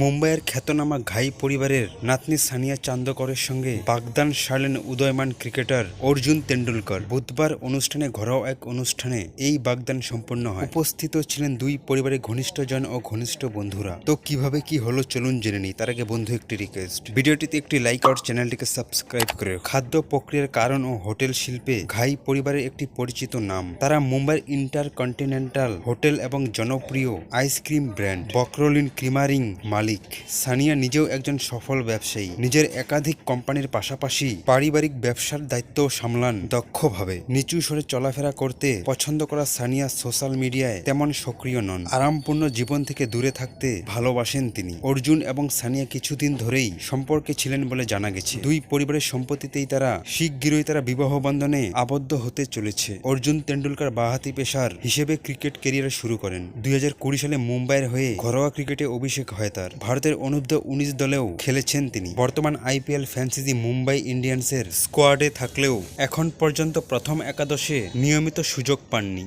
মুম্বাইয়ের খ্যাতনামা ঘাই পরিবারের নাতনি সানিয়া চান্দকরের সঙ্গে বাগদান সারলেন উদয়মান ক্রিকেটার অর্জুন তেন্ডুলকর। বুধবার অনুষ্ঠানে ঘরোয়া এক অনুষ্ঠানে এই বাগদান সম্পন্ন হয়। উপস্থিত ছিলেন দুই পরিবারের ঘনিষ্ঠজন ও ঘনিষ্ঠ বন্ধুরা। তো কীভাবে কি হলো চলুন জেনে নিই। তার আগে বন্ধু একটি রিকোয়েস্ট ভিডিওটিতে একটি লাইক আর চ্যানেলটিকে সাবস্ক্রাইব করে খাদ্য প্রক্রিয়ার কারণ ও হোটেল শিল্পে ঘাই পরিবারের একটি পরিচিত নাম। তারা মুম্বাইয়ের ইন্টারকন্টিনেন্টাল হোটেল এবং জনপ্রিয় ice cream brand Brooklyn Creamery মালিক। সানিয়া নিজেও একজন সফল ব্যবসায়ী। নিজের একাধিক কোম্পানির পাশাপাশি পারিবারিক ব্যবসার দায়িত্ব সামলান দক্ষভাবে। নিচু স্বরে চলাফেরা করতে পছন্দ করা সানিয়া সোশ্যাল মিডিয়ায় তেমন সক্রিয় নন। আরামপূর্ণ জীবন থেকে দূরে থাকতে ভালোবাসেন তিনি। অর্জুন এবং সানিয়া কিছুদিন ধরেই সম্পর্কে ছিলেন বলে জানা গেছে। দুই পরিবারের সম্পত্তিতেই তারা শিগগিরই তারা বিবাহ বন্ধনে আবদ্ধ হতে চলেছে। অর্জুন তেন্ডুলকার বাহাতি পেশার হিসেবে ক্রিকেট ক্যারিয়ার শুরু করেন। দুই হাজার কুড়ি সালে মুম্বাইয়ের হয়ে ঘরোয়া ক্রিকেটে অভিষেক হয় তার। ভারতের অনূর্ধ্ব উনিশ দলেও খেলেছেন তিনি। বর্তমান আইপিএল ফ্যান্সিজি মুম্বাই ইন্ডিয়ান্সের স্কোয়াডে থাকলেও এখন পর্যন্ত প্রথম একাদশে নিয়মিত সুযোগ পাননি।